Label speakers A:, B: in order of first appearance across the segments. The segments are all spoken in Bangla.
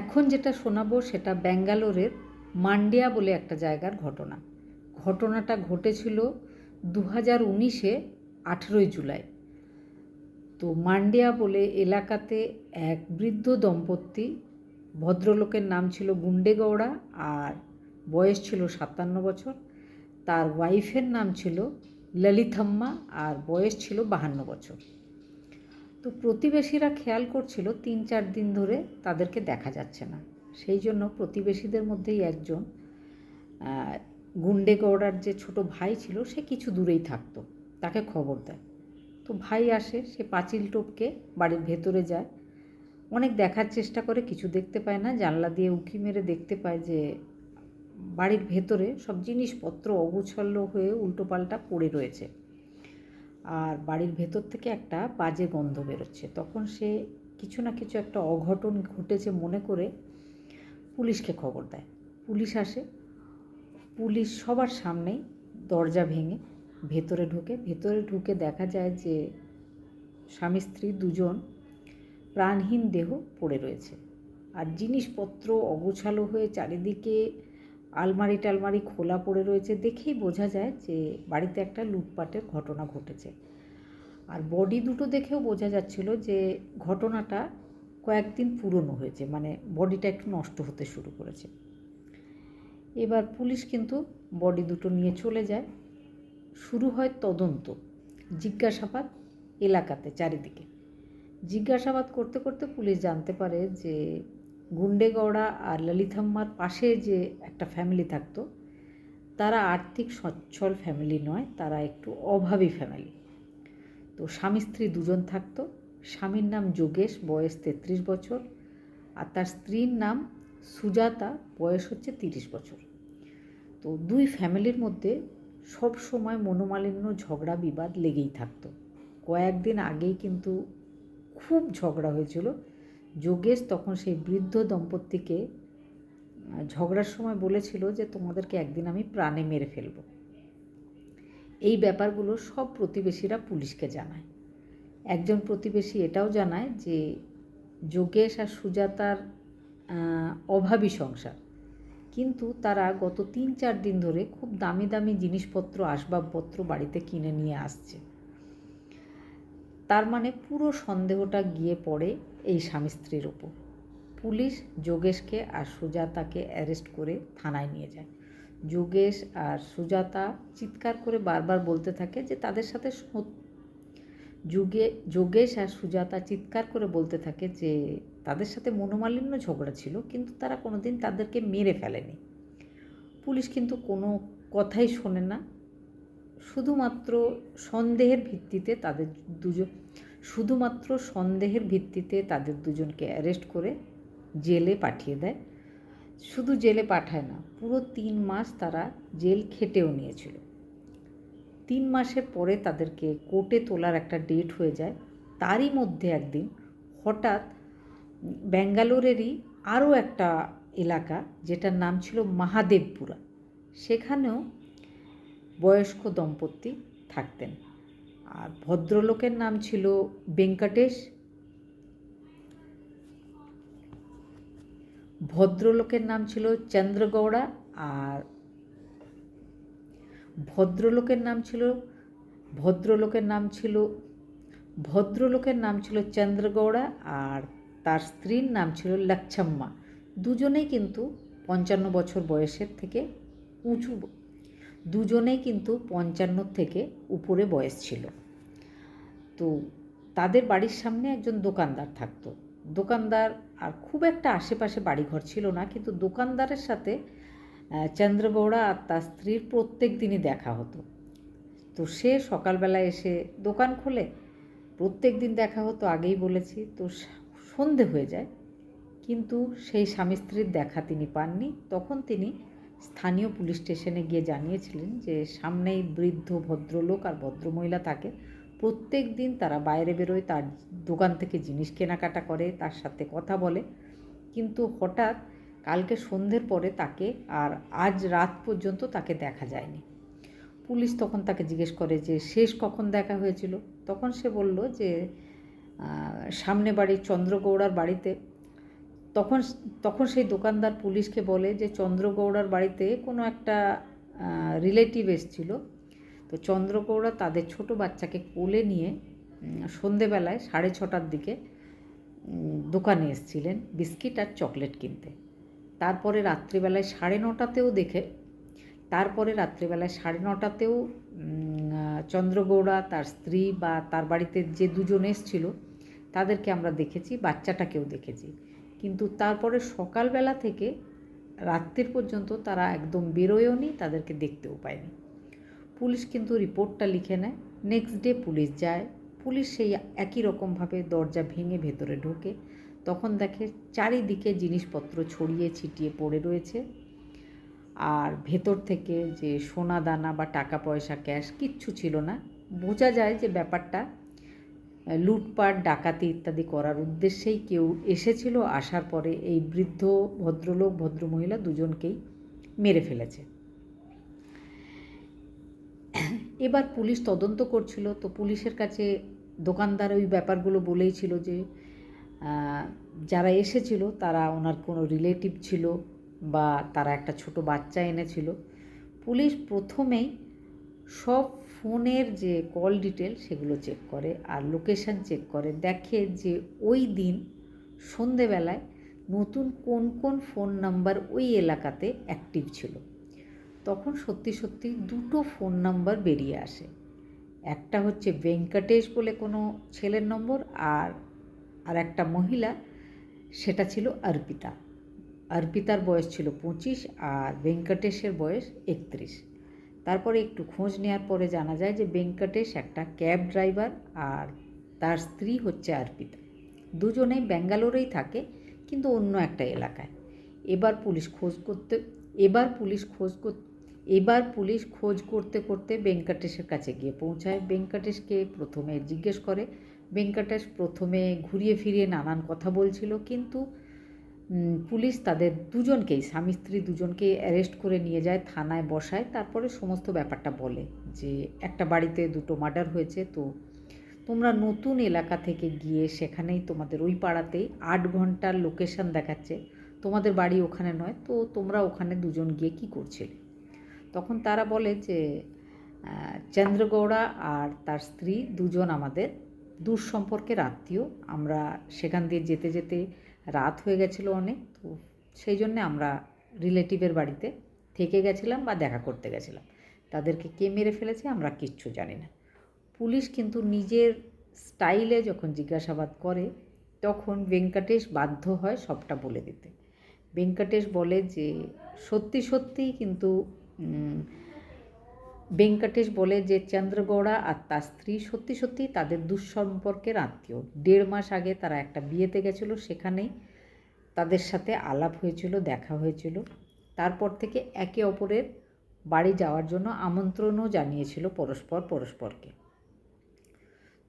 A: এখন যেটা শোনাবো সেটা ব্যাঙ্গালোরের মান্ডিয়া বলে একটা জায়গার ঘটনা। ঘটনাটা ঘটেছিল দু হাজার উনিশে আঠেরোই জুলাই। তো মান্ডিয়া বলে এলাকাতে এক বৃদ্ধ দম্পতি, ভদ্রলোকের নাম ছিল গুন্ডেগৌড়া আর বয়স ছিল সাতান্ন বছর। তার ওয়াইফের নাম ছিল ললিথাম্মা আর বয়স ছিল বাহান্ন বছর। তো প্রতিবেশীরা খেয়াল করছিল তিন চার দিন ধরে তাদেরকে দেখা যাচ্ছে না। সেই জন্য প্রতিবেশীদের মধ্যেই একজন আহ, গুন্ডে গৌড়ার যে ছোট ভাই ছিল সে কিছু দূরেই থাকতো তাকে খবর দেয়। তো ভাই আসে সে পাঁচিল টপকে বাড়ির ভেতরে যায়। অনেক দেখার চেষ্টা করে কিছু দেখতে পায় না। জানলা দিয়ে উঁকি মেরে দেখতে পায় যে বাড়ির ভেতরে সব জিনিসপত্র অগুছল্য হয়ে উল্টোপাল্টা পড়ে রয়েছে। আর বাড়ির ভেতর থেকে একটা বাজে গন্ধ বেরোচ্ছে। তখন সে কিছু না কিছু একটা অঘটন ঘটেছে মনে করে পুলিশকে খবর দেয়। পুলিশ আসে। পুলিশ সবার সামনেই দরজা ভেঙে ভেতরে ঢুকে। ভেতরে ঢুকে দেখা যায় যে স্বামী, স্ত্রী দুজন প্রাণহীন দেহ পড়ে রয়েছে। আর জিনিসপত্র অগোছালো হয়ে চারিদিকে আলমারি টালমারি খোলা পড়ে রয়েছে দেখেই বোঝা যায় যে বাড়িতে একটা লুটপাটের ঘটনা ঘটেছে। আর বডি দুটো দেখেও বোঝা যাচ্ছিল যে ঘটনাটা কয়েকদিন পুরনো হয়েছে মানে বডিটা একটু নষ্ট হতে শুরু করেছে। এবার পুলিশ কিন্তু বডি দুটো নিয়ে চলে যায়। শুরু হয় তদন্ত, জিজ্ঞাসাবাদ এলাকাতে চারিদিকে। জিজ্ঞাসাবাদ করতে করতে পুলিশ জানতে পারে যে গুন্ডেগৌড়া আর ললিতাম্মার পাশে যে একটা ফ্যামিলি থাকতো, তারা আর্থিক সচ্ছল ফ্যামিলি নয়, তারা একটু অভাবী ফ্যামিলি তো স্বামী স্ত্রী দুজন থাকতো, স্বামীর নাম যোগেশ, বয়স তেত্রিশ বছর, আর তার স্ত্রীর নাম সুজাতা, বয়স হচ্ছে তিরিশ বছর। তো দুই ফ্যামিলির মধ্যে সব সময় মনোমালিন্য, ঝগড়া, বিবাদ লেগেই থাকতো। কয়েকদিন আগেই কিন্তু খুব ঝগড়া হয়েছিল যোগেশ তখন সেই বৃদ্ধ দম্পতিকে ঝগড়ার সময় বলেছিল যে তোমাদেরকে একদিন আমি প্রাণে মেরে ফেলব। এই ব্যাপারগুলো সব প্রতিবেশীরা পুলিশকে জানায়। একজন প্রতিবেশী এটাও জানায় যে যোগেশ আর সুজাতার অভাবী সংসার। কিন্তু তারা গত তিন চার দিন ধরে খুব দামি দামি জিনিসপত্র, আসবাবপত্র বাড়িতে কিনে নিয়ে আসছে। তার মানে পুরো সন্দেহটা গিয়ে পড়ে এই স্বামী স্ত্রীর ওপর। পুলিশ যোগেশকে আর সুজাতাকে অ্যারেস্ট করে থানায় নিয়ে যায়। যোগেশ আর সুজাতা চিৎকার করে বারবার বলতে থাকে যে তাদের সাথে যুগে যোগেশ আর সুজাতা চিৎকার করে বলতে থাকে যে তাদের সাথে মনোমালিন্য ঝগড়া ছিল, কিন্তু তারা কোনোদিন তাদেরকে মেরে ফেলেনি। পুলিশ কিন্তু কোনো কথাই শোনে না। শুধুমাত্র সন্দেহের ভিত্তিতে তাদের দুজন শুধুমাত্র সন্দেহের ভিত্তিতে তাদের দুজনকে অ্যারেস্ট করে জেলে পাঠিয়ে দেয়। শুধু জেলে পাঠায় না, পুরো তিন মাস তারা জেল খেটেও নিয়েছিল। তিন মাসের পরে তাদেরকে কোর্টে তোলার একটা ডেট হয়ে যায়। তারই মধ্যে একদিন হঠাৎ ব্যাঙ্গালোরেরই আরও একটা এলাকা, যেটার নাম ছিল মহাদেবপুরা, সেখানেও বয়স্ক দম্পতি থাকতেন। আর ভদ্রলোকের নাম ছিল ভেঙ্কটেশ ভদ্রলোকের নাম ছিল চন্দ্রগৌড়া আর ভদ্রলোকের নাম ছিল, ভদ্রলোকের নাম ছিল, ভদ্রলোকের নাম ছিল চন্দ্রগৌড়া আর তার স্ত্রীর নাম ছিল লক্ষম্মা দুজনেই কিন্তু পঞ্চান্ন বছর বয়সের থেকে উঁচু, দুজনেই কিন্তু পঞ্চান্ন থেকে উপরে বয়স ছিল। তো তাদের বাড়ির সামনে একজন দোকানদার থাকতো। দোকানদার আর খুব একটা আশেপাশে বাড়িঘর ছিল না, কিন্তু দোকানদারের সাথে চন্দ্রগৌড়া আর তার স্ত্রীর প্রত্যেক দিনই দেখা হতো। তো সে সকালবেলা এসে দোকান খোলে, প্রত্যেক দিন দেখা হতো, আগেই বলেছি, তো সন্ধে হয়ে যায়। কিন্তু সেই স্বামী স্ত্রীর দেখা তিনি পাননি। তখন তিনি স্থানীয় পুলিশ স্টেশনে গিয়ে জানিয়েছিলেন যে সামনেই বৃদ্ধ ভদ্রলোক আর ভদ্রমহিলা থাকে। প্রত্যেক দিন তারা বাইরে বেরোয়, তার দোকান থেকে জিনিস কেনাকাটা করে, তার সাথে কথা বলে। কিন্তু হঠাৎ কালকে সন্ধ্যের পরে তাকে আর আজ রাত পর্যন্ত তাকে দেখা যায়নি। পুলিশ তখন তাকে জিজ্ঞেস করে যে, শেষ কখন দেখা হয়েছিল? তখন সে বলল যে সামনে বাড়ির চন্দ্রগৌড়ার বাড়িতে। তখন তখন সেই দোকানদার পুলিশকে বলে যে, চন্দ্রগৌড়ার বাড়িতে কোনো একটা রিলেটিভ এসছিল। তো চন্দ্রগৌড়া তাদের ছোট বাচ্চাকে কোলে নিয়ে সন্ধেবেলায় সাড়ে ছটার দিকে দোকানে এসছিলেন বিস্কিট আর চকলেট কিনতে। তারপরে রাত্রিবেলায় সাড়ে নটাতেও দেখে, তারপরে রাত্রিবেলায় সাড়ে নটাতেও চন্দ্রগৌড়া তার স্ত্রী বা তার বাড়িতে যে দুজন এসছিল, তাদেরকে আমরা দেখেছি, বাচ্চাটাকেও দেখেছি। কিন্তু তারপরে সকালবেলা থেকে রাত্রির পর্যন্ত তারা একদম বেরোয়ওনি তাদেরকে দেখতেও পায়নি। পুলিশ কিন্তু রিপোর্টটা লিখে নেয়। নেক্সট ডে পুলিশ যায়। পুলিশ সেই একই রকমভাবে দরজা ভেঙে ভেতরে ঢোকে। তখন দেখে চারিদিকে জিনিসপত্র ছড়িয়ে ছিটিয়ে পড়ে রয়েছে। আর ভেতর থেকে যে সোনা দানা বা টাকা পয়সা ক্যাশ কিচ্ছু ছিল না। বোঝা যায় যে ব্যাপারটা লুটপাট, ডাকাতি ইত্যাদি করার উদ্দেশ্যেই কেউ এসেছিল। আসার পরে এই বৃদ্ধ ভদ্রলোক, ভদ্রমহিলা দুজনকেই মেরে ফেলেছে। এবার পুলিশ তদন্ত করছিল, তো পুলিশের কাছে দোকানদার ওই ব্যাপারগুলো বলেই ছিল যে যারা এসেছিল তারা ওনার কোনো রিলেটিভ ছিল বা তারা একটা ছোট বাচ্চা এনেছিল। পুলিশ প্রথমেই সব ফোনের যে কল ডিটেল সেগুলো চেক করে আর লোকেশন চেক করে। দেখে যে ওই দিন সন্ধেবেলায় নতুন কোন কোন ফোন নাম্বার ওই এলাকাতে অ্যাক্টিভ ছিল। তখন সত্যি সত্যি দুটো ফোন নাম্বার বেরিয়ে আসে। একটা হচ্ছে ভেঙ্কটেশ বলে কোনো ছেলের নম্বর আর আর একটা মহিলা, সেটা ছিল অর্পিতা। অর্পিতার বয়স ছিল পঁচিশ আর ভেঙ্কটেশের বয়স একত্রিশ। তারপরে একটু খোঁজ নেওয়ার পরে জানা যায় যে ভেঙ্কটেশ একটা ক্যাব ড্রাইভার আর তার স্ত্রী হচ্ছে অর্পিতা। দুজনেই ব্যাঙ্গালোরেই থাকে, কিন্তু অন্য একটা এলাকায়। এবার পুলিশ খোঁজ করতে, এবার পুলিশ খোঁজ কর এবার পুলিশ খোঁজ করতে করতে ভেঙ্কটেশের কাছে গিয়ে পৌঁছায়। ভেঙ্কটেশকে প্রথমে জিজ্ঞেস করে। ভেঙ্কটেশ প্রথমে ঘুরিয়ে ফিরিয়ে নানান কথা বলছিল, কিন্তু পুলিশ তাদের দুজনকেই, স্বামী স্ত্রী দুজনকেই অ্যারেস্ট করে নিয়ে যায়, থানায় বসায়। তারপরে সমস্ত ব্যাপারটা বলে যে, একটা বাড়িতে দুটো মার্ডার হয়েছে, তো তোমরা নতুন এলাকা থেকে গিয়ে সেখানেই তোমাদের ওই পাড়াতেই আট ঘণ্টার লোকেশন দেখাচ্ছে। তোমাদের বাড়ি ওখানে নয়, তো তোমরা ওখানে দুজন গিয়ে কি করছিলে? তখন তারা বলে যে চন্দ্রগৌড়া আর তার স্ত্রী দুজন আমাদের দূর সম্পর্কের আত্মীয়। আমরা সেখান দিয়ে যেতে যেতে রাত হয়ে গেছিল অনেক, তো সেই জন্যে আমরা রিলেটিভের বাড়িতে থেকে গেছিলাম বা দেখা করতে গেছিলাম। তাদেরকে কে মেরে ফেলেছে আমরা কিচ্ছু জানি না। পুলিশ কিন্তু নিজের স্টাইলে যখন জিজ্ঞাসাবাদ করে, তখন ভেঙ্কটেশ বাধ্য হয় সবটা বলে দিতে। ভেঙ্কটেশ বলে যে, সত্যি সত্যিই কিন্তু ভেঙ্কটেশ বলে যে চন্দ্রগৌড়া আর তার স্ত্রী সত্যি সত্যি তাদের দুঃসম্পর্কের আত্মীয়। দেড় মাস আগে তারা একটা বিয়েতে গেছিল, সেখানেই তাদের সাথে আলাপ হয়েছিল, দেখা হয়েছিল। তারপর থেকে একে অপরের বাড়ি যাওয়ার জন্য আমন্ত্রণও জানিয়েছিল পরস্পর পরস্পরকে।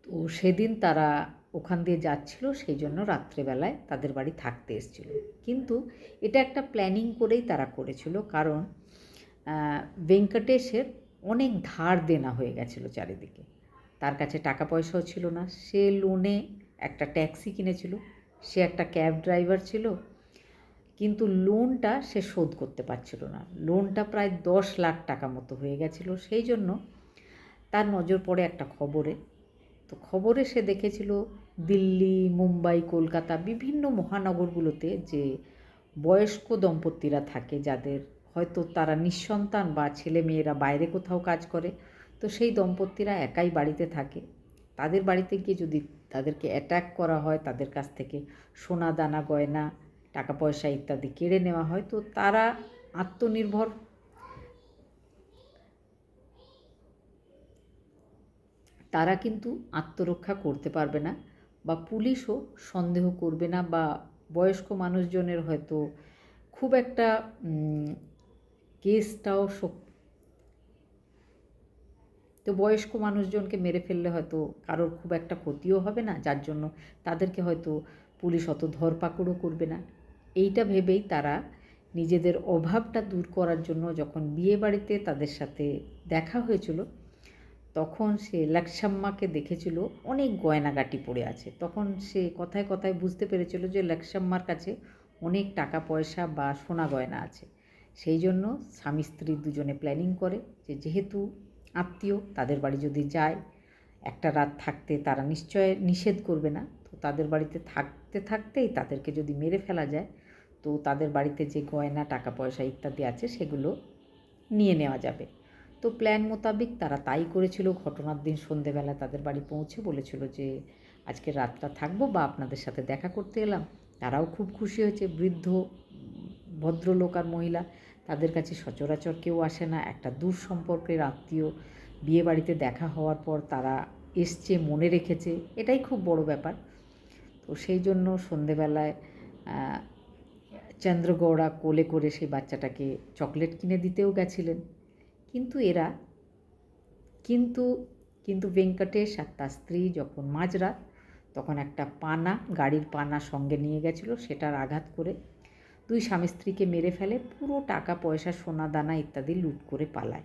A: তো সেদিন তারা ওখান দিয়ে যাচ্ছিল, সেই জন্য রাত্রেবেলায় তাদের বাড়ি থাকতে এসেছিল। কিন্তু এটা একটা প্ল্যানিং করেই তারা করেছিল, কারণ ভেঙ্কটেশের অনেক ধার দেনা হয়ে গেছিল চারিদিকে। তার কাছে টাকা পয়সাও ছিল না। সে লোনে একটা ট্যাক্সি কিনেছিল। সে একটা ক্যাব ড্রাইভার ছিল। কিন্তু লোনটা সে শোধ করতে পারছিল না। লোনটা প্রায় দশ লাখ টাকা মতো হয়ে গেছিল। সেই জন্য তার নজর পড়ে একটা খবরে। তো খবরে সে দেখেছিল দিল্লি, মুম্বাই, কলকাতা বিভিন্ন মহানগরগুলোতে যে বয়স্ক দম্পতিরা থাকে, যাদের হয়তো তারা নিঃসন্তান বা ছেলে মেয়েরা বাইরে কোথাও কাজ করে। তো সেই দম্পতিরা একাই বাড়িতে থাকে। তাদের বাড়িতে গিয়ে যদি তাদেরকে অ্যাটাক করা হয়, তাদের কাছ থেকে সোনা, দানা, গয়না টাকা পয়সা ইত্যাদি কেড়ে নেওয়া হয়, তো তারা আত্মনির্ভর। তারা কিন্তু আত্মরক্ষা করতে পারবে না বা পুলিশও সন্দেহ করবে না বা বয়স্ক মানুষজনের হয়তো খুব একটা কেসটাও তো বয়স্ক মানুষজনকে মেরে ফেললে হয়তো কারোর খুব একটা ক্ষতিও হবে না, যার জন্য তাদেরকে হয়তো পুলিশ অত ধরপাকড়ও করবে না। এইটা ভেবেই তারা নিজেদের অভাবটা দূর করার জন্য যখন বিয়ে বাড়িতে তাদের সাথে দেখা হয়েছিল, তখন সে লাক্সাম্মাকে দেখেছিল, অনেক গয়নাগাটি পড়ে আছে। তখন সে কথায় কথায় বুঝতে পেরেছিল যে লাক্সাম্মার কাছে অনেক টাকা পয়সা বা সোনা গয়না আছে। সেই জন্য স্বামী স্ত্রী দুজনে প্ল্যানিং করে যে যেহেতু আত্মীয়, তাদের বাড়ি যদি যায়, একটা রাত থাকতে তারা নিশ্চয় নিষেধ করবে না। তো তাদের বাড়িতে থাকতে থাকতেই তাদেরকে যদি মেরে ফেলা যায়, তো তাদের বাড়িতে যে গয়না টাকা পয়সা ইত্যাদি আছে, সেগুলো নিয়ে নেওয়া যাবে। তো প্ল্যান মোতাবেক তারা তাই করেছিল। ঘটনার দিন সন্ধেবেলা তাদের বাড়ি পৌঁছে বলেছিল যে, আজকে রাতটা থাকব বা আপনাদের সাথে দেখা করতে এলাম। তারাও খুব খুশি হয়েছে। বৃদ্ধ, ভদ্রলোক আর মহিলা তাদের কাছে সচরাচর কেউ আসে না। একটা দূর সম্পর্কের আত্মীয় বিয়ে বাড়িতে দেখা হওয়ার পর তারা এসছে, মনে রেখেছে। এটাই খুব বড় ব্যাপার। তো সেই জন্য সন্ধেবেলায় চন্দ্রগৌড়া কোলে করে সেই বাচ্চাটাকে চকলেট কিনে দিতেও গেছিলেন। কিন্তু এরা, কিন্তু কিন্তু ভেঙ্কটেশ আর তার স্ত্রী যখন মাঝরাত, তখন একটা পানা, গাড়ির পানা সঙ্গে নিয়ে গেছিল, সেটার আঘাত করে দুই স্বামী স্ত্রীকে মেরে ফেলে, পুরো টাকা, পয়সা, সোনা, দানা ইত্যাদি লুট করে পালায়।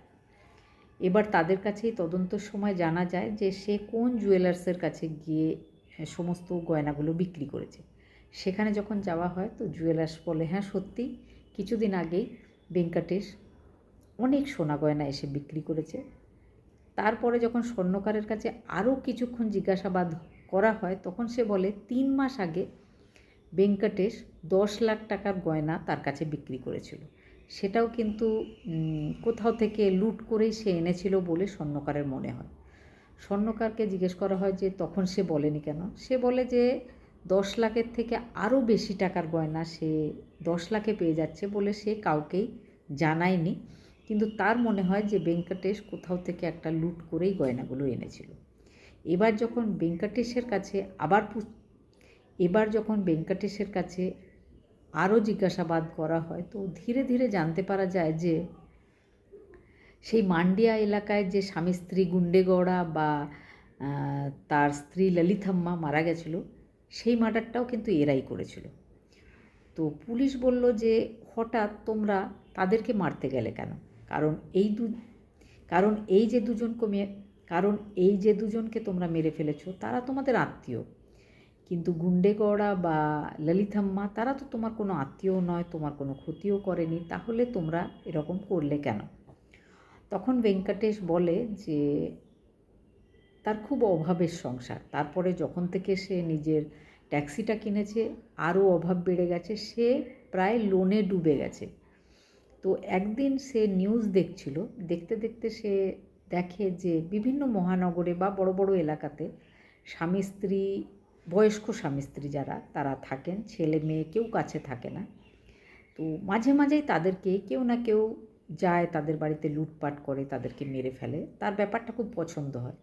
A: এবার তাদের কাছেই তদন্তের সময় জানা যায় যে সে কোন জুয়েলার্সের কাছে গিয়ে সমস্ত গয়নাগুলো বিক্রি করেছে। সেখানে যখন যাওয়া হয় তো জুয়েলার্স বলে হ্যাঁ সত্যি, কিছুদিন আগেই ভেঙ্কটেশ অনেক সোনা গয়না এসে বিক্রি করেছে। তারপরে যখন স্বর্ণকারের কাছে আরও কিছুক্ষণ জিজ্ঞাসাবাদ করা হয়, তখন সে বলে, তিন মাস আগে ভেঙ্কটেশ দশ লাখ টাকার গয়না তার কাছে বিক্রি করেছিল। সেটাও কিন্তু কোথাও থেকে লুট করেই সে এনেছিল বলে স্বর্ণকারের মনে হয়। স্বর্ণকারকে জিজ্ঞেস করা হয় যে, তখন সে বলেনি কেন? সে বলে যে, দশ লাখের থেকে আরও বেশি টাকার গয়না সে দশ লাখে পেয়ে যাচ্ছে বলে সে কাউকেই জানায়নি। কিন্তু তার মনে হয় যে ভেঙ্কটেশ কোথাও থেকে একটা লুট করেই গয়নাগুলো এনেছিল। এবার যখন ভেঙ্কটেশের কাছে আবার এবার যখন ভেঙ্কটেশের কাছে আরও জিজ্ঞাসাবাদ করা হয়, তো ধীরে ধীরে জানতে পারা যায় যে সেই মান্ডিয়া এলাকায় যে স্বামী স্ত্রী গুন্ডেগড়া বা তার স্ত্রী ললিতাম্মা মারা গেছিল, সেই মার্ডারটাও কিন্তু এরাই করেছিল। তো পুলিশ বলল যে হঠাৎ তোমরা তাদেরকে মারতে গেলে কেন? কারণ এই দু, কারণ এই যে দুজন কমিয়ে কারণ এই যে দুজনকে তোমরা মেরে ফেলেছো, তারা তোমাদের আত্মীয়। কিন্তু গুন্ডেগড়া বা ললিতাম্মা, তারা তো তোমার কোনো আত্মীয় নয়, তোমার কোনো ক্ষতিও করেনি, তাহলে তোমরা এরকম করলে কেন? তখন ভেঙ্কটেশ বলে যে, তার খুব অভাবের সংসার। তারপরে যখন থেকে সে নিজের ট্যাক্সিটা কিনেছে, আরও অভাব বেড়ে গেছে, সে প্রায় লোনে ডুবে গেছে। তো একদিন সে নিউজ দেখছিল, দেখতে দেখতে সে দেখে যে, বিভিন্ন মহানগরে বা বড় বড় এলাকাতে স্বামী স্ত্রী বয়স্ক স্বামী স্ত্রী যারা, তারা থাকেন, ছেলে মেয়ে কেউ কাছে থাকে না। তো মাঝে মাঝেই তাদেরকে কেউ না কেউ যায়, তাদের বাড়িতে লুটপাট করে, তাদেরকে মেরে ফেলে। তার ব্যাপারটা খুব পছন্দ হয়।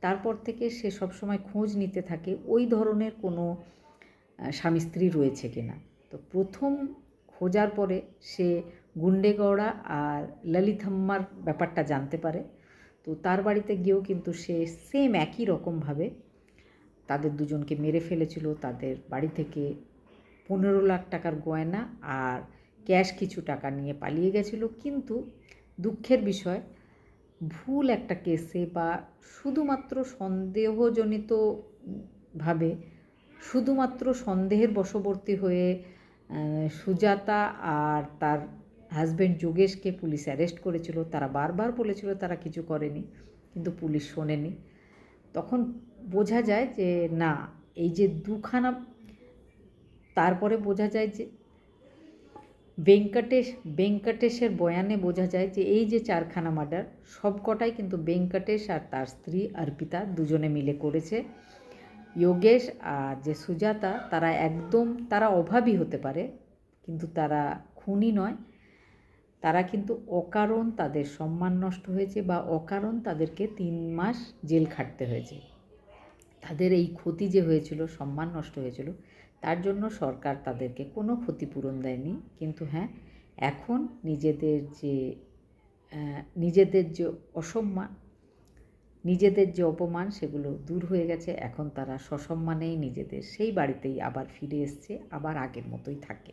A: তারপর থেকে সে সবসময় খোঁজ নিতে থাকে, ওই ধরনের কোনো স্বামী স্ত্রী রয়েছে কিনা। তো প্রথম খোঁজার পরে সে গুন্ডেগৌড়া আর ললিতাম্মার ব্যাপারটা জানতে পারে। তো তার বাড়িতে গিয়েও কিন্তু সে সেম একই রকমভাবে তাদের দুজনকে মেরে ফেলেছিল, তাদের বাড়ি থেকে পনেরো লাখ টাকার গয়না আর ক্যাশ কিছু টাকা নিয়ে পালিয়ে গেছিল। কিন্তু দুঃখের বিষয়, ভুল একটা কেসে বা শুধুমাত্র সন্দেহজনিতভাবে শুধুমাত্র সন্দেহের বশবর্তী হয়ে সুজাতা আর তার হাজব্যান্ড যোগেশকে পুলিশ অ্যারেস্ট করেছিল। তারা বারবার বলেছিল তারা কিছু করেনি, কিন্তু পুলিশ শোনেনি। তখন বোঝা যায় যে না, এই যে দুখানা, তারপরে বোঝা যায় যে ভেঙ্কটেশ, ভেঙ্কটেশের বয়ানে বোঝা যায় যে এই যে চারখানা মার্ডার সব কটাই কিন্তু ভেঙ্কটেশ আর তার স্ত্রী অর্পিতা দুজনে মিলে করেছে। যোগেশ আর যে সুজাতা, তারা একদম, তারা অভাবী হতে পারে, কিন্তু তারা খুনি নয়। তারা কিন্তু অকারণ তাদের সম্মান নষ্ট হয়েছে বা অকারণ তাদেরকে তিন মাস জেল খাটতে হয়েছে। তাদের এই ক্ষতি যে হয়েছিল, সম্মান নষ্ট হয়েছিল, তার জন্য সরকার তাদেরকে কোনো ক্ষতিপূরণ দেয়নি। কিন্তু হ্যাঁ এখন নিজেদের যে নিজেদের যে অসম্মান, নিজেদের যে অপমান, সেগুলো দূর হয়ে গেছে। এখন তারা সসম্মানেই নিজেদের। সেই বাড়িতেই আবার ফিরে এসছে, আবার আগের মতোই থাকে।